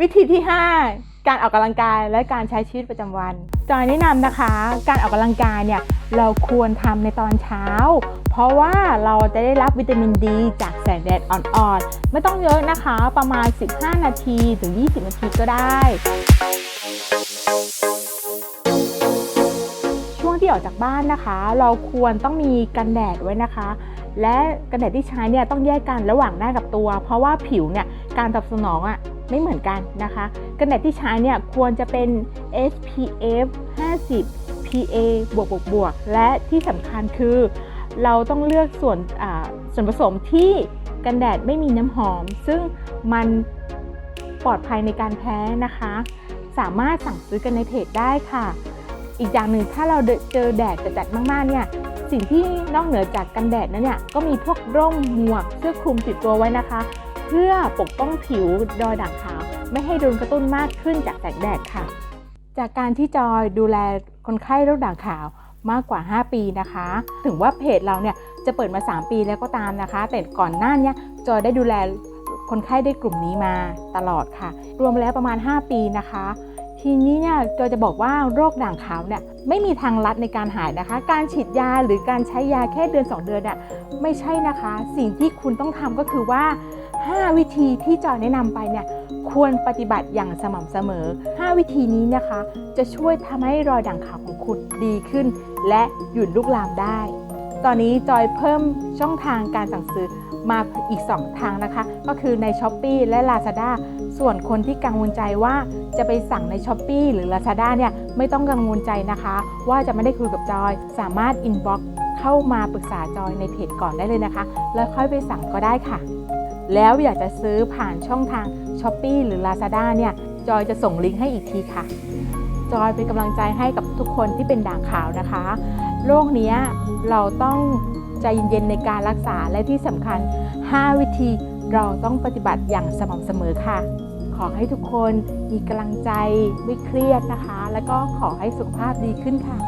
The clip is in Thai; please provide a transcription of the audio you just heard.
วิธีที่ 5 การออกกำลังกายและการใช้ชีวิตประจำวันจอยแนะนำนะคะ การออกกำลังกายเนี่ยเราควรทำในตอนเช้า เพราะว่าเราจะได้รับวิตามินดีจากแสงแดดอ่อนๆ ไม่ต้องเยอะนะคะ ประมาณ 15 นาทีถึง 20 นาทีก็ได้ ช่วงที่ออกจากบ้านนะคะ เราควรต้องมีกันแดดไว้นะคะและกันแดดที่ใช้เนี่ยต้องแยกกันระหว่างหน้ากับตัว เพราะว่าผิวเนี่ยการตอบสนองอะ ไม่เหมือนกันนะคะกันแดดที่ใช้เนี่ยควรจะเป็น SPF 50 PA บวกบวกบวกและที่สำคัญคือ เราต้องเลือกส่วนส่วนผสมที่กันแดดไม่มีน้ำหอม ซึ่งมันปลอดภัยในการแพ้นะคะ สามารถสั่งซื้อกันในเพจได้ค่ะ อีกอย่างหนึ่งถ้าเราเจอแดดจัดๆมากๆเนี่ยสิ่งที่นอกเหนือจากกันแดดนั้นเนี่ยก็มีพวกร่มหมวกเสื้อคลุมติดตัวไว้นะคะ พื่อปกป้องผิวดอยด่างขาว ไม่ให้โดนกระตุ้นมากขึ้นจากแสงแดดค่ะ จากการที่จอยดูแลคนไข้โรคด่างขาวมากกว่า 5 ปีนะคะ ถึงว่าเพจเราเนี่ยจะเปิดมา 3 ปีแล้วก็ตามนะคะ แต่ก่อนหน้านี้จอยได้ดูแลคนไข้ได้กลุ่มนี้มาตลอดค่ะ รวมแล้วประมาณ 5 ปีนะคะ ทีนี้เนี่ยจอยจะบอกว่าโรคด่างขาวเนี่ยไม่มีทางลัดในการหายนะคะ การฉีดยาหรือการใช้ยาแค่เดือน 2 เดือนเนี่ยไม่ใช่นะคะ สิ่งที่คุณต้องทำก็คือว่า 5 วิธีที่จอยแนะนำไปเนี่ยควรปฏิบัติอย่างสม่ำเสมอ 5 วิธีนี้นะคะ จะช่วยทำให้รอยด่างขาวของคุณดีขึ้น และหยุดลุกลามได้ ตอนนี้จอยเพิ่มช่องทางการสั่งซื้อ มาอีก 2 ทางนะคะ ก็คือใน s h อ p e e และ Lazada ส่วนคนที่กังวลใจว่าจะไปสั่งใน s h อ p e e หรือ Lazada เนี่ยไม่ต้องกังวลใจนะคะ ว่าจะไม่ได้คุยกับจอย สามารถ inbox เข้ามาปรึกษาจอยในเพจก่อนได้เลยนะคะ แล้วค่อยไปสั่งก็ได้ค่ะ แล้วอยากจะซื้อผ่านช่องทาง s h อ p e e หรือ Lazada เนี่ยจอยจะส่งลิงก์ให้อีกทีค่ะจอยเป็นกำลังใจให้กับทุกคนที่เป็นด่างขาวนะคะโรคเนี้เราต้อง ใจเย็นๆในการรักษาและที่สำคัญ 5 วิธีเราต้องปฏิบัติอย่างสม่ำเสมอค่ะ ขอให้ทุกคนมีกำลังใจไม่เครียดนะคะ แล้วก็ขอให้สุขภาพดีขึ้นค่ะ